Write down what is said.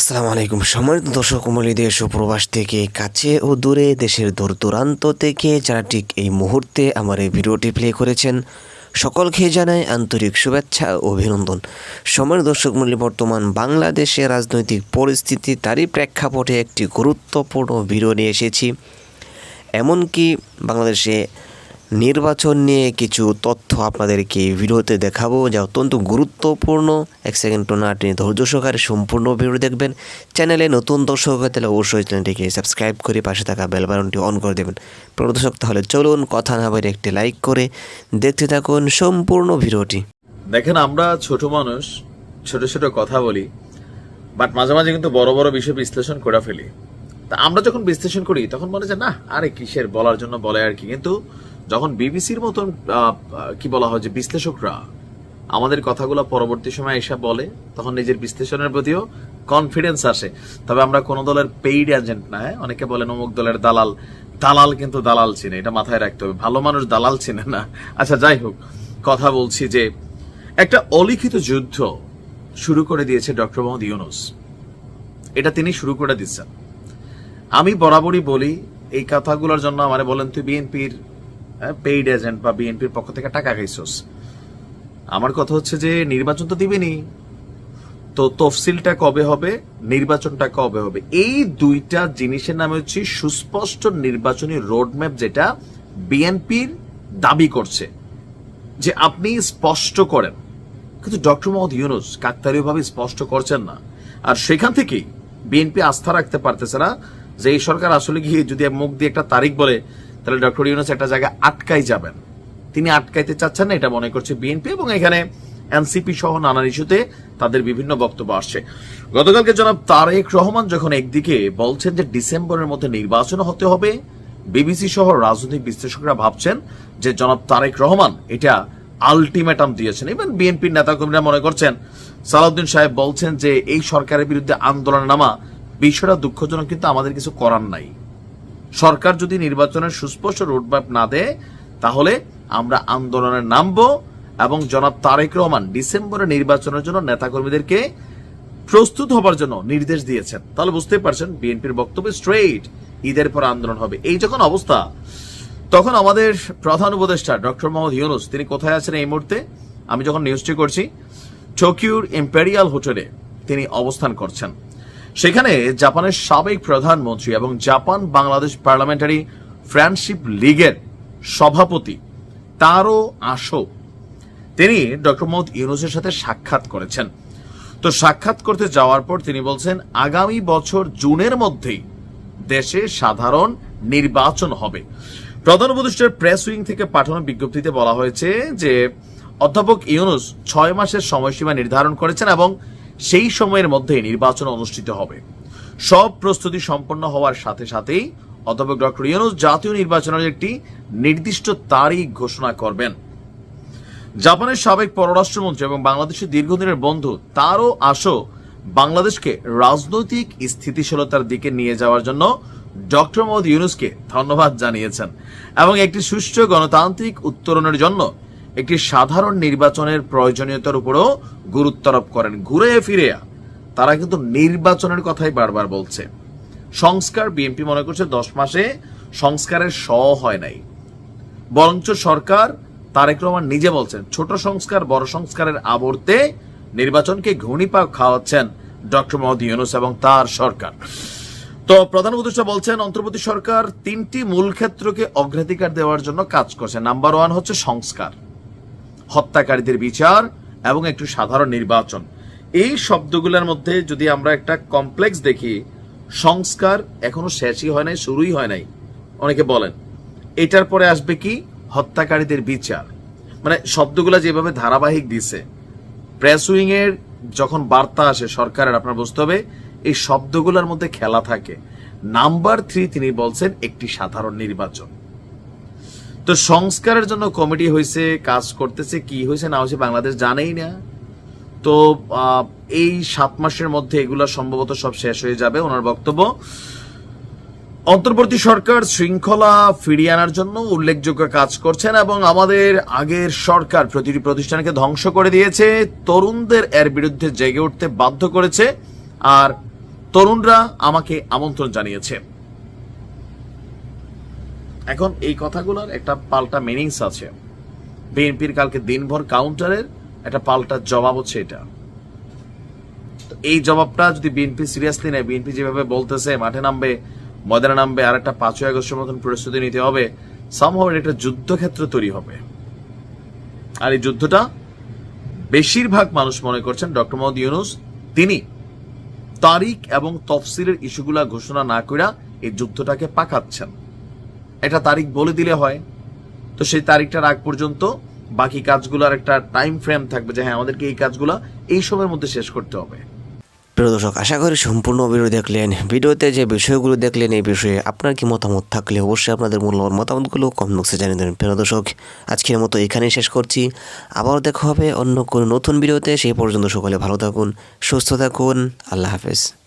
আসসালামু আলাইকুম। সম্মানিত দর্শক মূলী দেশ ও প্রবাস থেকে কাছে ও দূরে দেশের দূর দূরান্ত থেকে যারা ঠিক এই মুহূর্তে আমার এই ভিডিওটি প্লে করেছেন, সকলকে জানাই আন্তরিক শুভেচ্ছা ও অভিনন্দন। সম্মানিত দর্শক মূল্য বর্তমান বাংলাদেশের রাজনৈতিক পরিস্থিতি তারই প্রেক্ষাপটে একটি গুরুত্বপূর্ণ ভিডিও নিয়ে এসেছি। এমনকি বাংলাদেশে নির্বাচন নিয়ে কিছু তথ্য আপনাদেরকে ভিডিওতে দেখাবো যা অত্যন্ত গুরুত্বপূর্ণ। এক সেকেন্ড না আপনি ধৈর্য সহকারে সম্পূর্ণ ভিডিও দেখবেন। চ্যানেলে নতুন দর্শক হয়ে তাহলে অবশ্যই চ্যানেলটিকে সাবস্ক্রাইব করে পাশে থাকা বেল বাটনটি অন করে দেবেন। প্রিয় দর্শক, তাহলে চলুন কথা না বাইরে একটি লাইক করে দেখতে থাকুন সম্পূর্ণ ভিডিওটি। দেখেন, আমরা ছোট মানুষ, ছোট ছোট কথা বলি বাট মাঝে মাঝে কিন্তু বড় বড় বিষয় বিশ্লেষণ করে ফেলি। তা আমরা যখন বিশ্লেষণ করি, তখন মনে হয় না আরে কিসের বলার জন্য বলে আর কি? কিন্তু যখন বিবিসির মতন কি বলা হয় যে বিশ্লেষকরা আমাদের কথাগুলো পরবর্তী সময় এসে বলে, তখন নিজের বিশ্লেষণের প্রতিও কনফিডেন্স আসে। তবে আমরা কোন দলের পেইড এজেন্ট না হ্যাঁ? অনেকে বলেন অমুক দলের দালাল। দালাল কিন্তু দালাল চিনে, এটা মাথায় রাখতে হবে। ভালো মানুষ দালাল চিনে না। আচ্ছা যাই হোক, কথা বলছি যে একটা অলিখিত যুদ্ধ শুরু করে দিয়েছে ডক্টর মোহাম্মদ ইউনুস। এটা তিনি শুরু করে দিচ্ছেন। আমি বরাবরই বলি, এই কথাগুলোর জন্য আমার বলেন, তুই বিএনপির পেইড এজেন্ট বা বিএনপির পক্ষ থেকে টাকা খাইছস আমার কথা হচ্ছে যে নির্বাচন তো দিবেনি তো তফসিলটা কবে হবে? নির্বাচনটা কবে হবে? এই দুইটা জিনিসের নামে হচ্ছে সুস্পষ্ট নির্বাচনী রোডম্যাপ যেটা বিএনপির দাবি করছে। যে আপনি স্পষ্ট করেন। কিন্তু ডক্টর মোহাম্মদ ইউনুস কাকতালীয় ভাবে স্পষ্ট করছেন না। আর সেখান থেকেই বিএনপি আস্থা রাখতে পারতেছে না যে এই সরকার আসলে গিয়ে যদি মুখ দিয়ে একটা তারিখ বলে তাহলে ডক্টর ইউনুস একটা জায়গায় আটকাই যাবেন। তিনি আটকাইতে চাচ্ছেন না, এটা মনে করছে বিএনপি এবং এখানে এনসিপি সহ নানান ইস্যুতে তাদের বিভিন্ন বক্তব্য আসছে। গতকালকে জনাব তারেক রহমান যখন একদিকে বলছেন যে ডিসেম্বরের মধ্যে নির্বাচন হতে হবে, বিবিসি সহ রাজনৈতিক বিশ্লেষকরা ভাবছেন যে জনাব তারেক রহমান এটা আলটিমেটাম দিয়েছেন। ইভেন বিএনপির নেতাকর্মীরা মনে করছেন, সালাউদ্দিন সাহেব বলছেন যে এই সরকারের বিরুদ্ধে আন্দোলন নামা বিষয়টা দুঃখজনক, কিন্তু আমাদের কিছু করার নাই। সরকার যদি নির্বাচনের সুস্পষ্ট রোডম্যাপ না দেয়, তাহলে আমরা আন্দোলনে নামবো এবং জনাব তারেক রহমান ডিসেম্বরে নির্বাচনের জন্য নেতাকর্মীদেরকে প্রস্তুত হবার জন্য নির্দেশ দিয়েছেন। তাহলে বুঝতে পারছেন, বিএনপির বক্তব্য স্ট্রেইট ঈদের পর আন্দোলন হবে। এই যখন অবস্থা, তখন আমাদের প্রধান উপদেষ্টা ডক্টর মোহাম্মদ ইউনুস, তিনি কোথায় আছেন এই মুহূর্তে? আমি যখন নিউজটি করছি টোকিওর ইম্পেরিয়াল হোটেলে তিনি অবস্থান করছেন। সেখানে জাপানের সাবেক প্রধানমন্ত্রী এবং জাপান বাংলাদেশ পার্লামেন্টারি ফ্রেন্ডশিপ লীগের সভাপতি তারও আসো। তিনি ডক্টর মোহাম্মদ ইউনুসের সাথে সাক্ষাৎ করেছেন। তো সাক্ষাৎ করতে যাওয়ার পর তিনি বলছেন, আগামী বছর জুনের মধ্যেই দেশে সাধারণ নির্বাচন হবে। প্রধান উপদেষ্টার প্রেস উইং থেকে পাঠানো বিজ্ঞপ্তিতে বলা হয়েছে যে, অধ্যাপক ইউনুস ছয় মাসের সময়সীমা নির্ধারণ করেছেন এবং সেই সময়ের মধ্যে নির্বাচন অনুষ্ঠিত হবে। সব প্রস্তুতি সম্পন্ন হওয়ার সাথে সাথেই অধ্যাপক ডক্টর ইউনুস জাতীয় নির্বাচনের একটি নির্দিষ্ট তারিখ ঘোষণা করবেন। জাপানের সাবেক পররাষ্ট্রমন্ত্রী এবং বাংলাদেশের দীর্ঘদিনের বন্ধু তারও আশো বাংলাদেশকে রাজনৈতিক স্থিতিশীলতার দিকে নিয়ে যাওয়ার জন্য ডক্টর মোহাম্মদ ইউনুসকে ধন্যবাদ জানিয়েছেন এবং একটি সুষ্ঠু গণতান্ত্রিক উত্তরণের জন্য একটি সাধারণ নির্বাচনের প্রয়োজনীয়তার উপরও গুরুত্বারোপ করেন। ঘুরে ফিরে তারা কিন্তু নির্বাচনের কথাই বারবার বলছে। সংস্কার বিএনপি মনে করছে দশ মাসে সংস্কারের স হয় নাই। বরঞ্চ সরকার তারেক রহমান নিজে বলছেন, ছোট সংস্কার, বড় সংস্কারের আবর্তে নির্বাচনকে ঘূর্ণিপাক খাওয়াচ্ছেন ডক্টর মোহাম্মদ ইউনুস এবং তার সরকার। তো প্রধান উপদেষ্টা বলছেন, অন্তর্বর্তী সরকার তিনটি মূল ক্ষেত্রকে অগ্রাধিকার দেওয়ার জন্য কাজ করছে। নাম্বার ওয়ান হচ্ছে সংস্কার। হত্যাকারীদের বিচার এবং একটু সাধারণ নির্বাচন। এই শব্দগুলোর মধ্যে যদি আমরা একটা কমপ্লেক্স দেখি, সংস্কার এখনও শেষই হয় নাই, শুরুই হয় নাই। অনেকে বলেন, এটার পরে আসবে কি? হত্যাকারীদের বিচার। মানে শব্দগুলো যেভাবে ধারাবাহিক দিছে, প্রেস এর যখন বার্তা আসে সরকারের, আপনার বুঝতে হবে, এই শব্দগুলোর মধ্যে খেলা থাকে। নাম্বার থ্রি তিনি বলছেন, একটি সাধারণ নির্বাচন। তো সংস্কারের জন্য কমিটি হয়েছে কাজ করতেছে, কি হয়েছে না হয়েছে বাংলাদেশ জানেই না। তো এই সাত মাসের মধ্যে এগুলো সম্ভবত সব শেষ হয়ে যাবে ওনার বক্তব্য। অন্তর্বর্তী সরকার শৃঙ্খলা ফিরিয়ে আনার জন্য উল্লেখযোগ্য কাজ করছেন এবং আমাদের আগের সরকার প্রতিটি প্রতিষ্ঠানকে ধ্বংস করে দিয়েছে, তরুণদের এর বিরুদ্ধে জেগে উঠতে বাধ্য করেছে, আর তরুণরা আমাকে আমন্ত্রণ জানিয়েছে। এখন এই কথাগুলোর একটা পাল্টা মিনিংস আছে। বিএনপির কালকে দিনভর কাউন্টারের একটা পাল্টা জবাব হচ্ছে এটা। এই জবাবটা যদি বিএনপি সিরিয়াসলি নেয়, বিএনপি যেভাবে বলতেছে, মাঠে নামবে, ময়দানে নামবে, আর একটা পাঁচই আগস্টের মতন প্রস্তুতি নিতে হবে সম্ভব একটা যুদ্ধক্ষেত্র তৈরি হবে। আর এই যুদ্ধটা বেশিরভাগ মানুষ মনে করছেন ডক্টর মোহাম্মদ ইউনুস, তিনি তারিখ এবং তফসিলের ইস্যুগুলা ঘোষণা না কইরা এই যুদ্ধটাকে পাকাচ্ছেন। একটা তারিখ বলে দিলে হয়। তো সেই তারিখটার আগ পর্যন্ত বাকি কাজগুলোর একটা টাইম ফ্রেম থাকবে যে হ্যাঁ আমাদেরকে এই কাজগুলো এই সময়ের মধ্যে শেষ করতে হবে। প্রিয় দর্শক, আশা করি সম্পূর্ণ ভিডিও দেখলেন। ভিডিওতে যে বিষয়গুলো দেখলেন, এই বিষয়ে আপনার কি মতামত থাকলে অবশ্যই আপনাদের মূল্যবান মতামতগুলো কমেন্ট বক্সে জানিয়ে দেবেন। প্রিয় দর্শক, আজকের মতো এখানেই শেষ করছি। আবার দেখা হবে অন্য কোনো নতুন ভিডিওতে সেই পর্যন্ত সকলে ভালো থাকুন, সুস্থ থাকুন। আল্লাহ হাফেজ।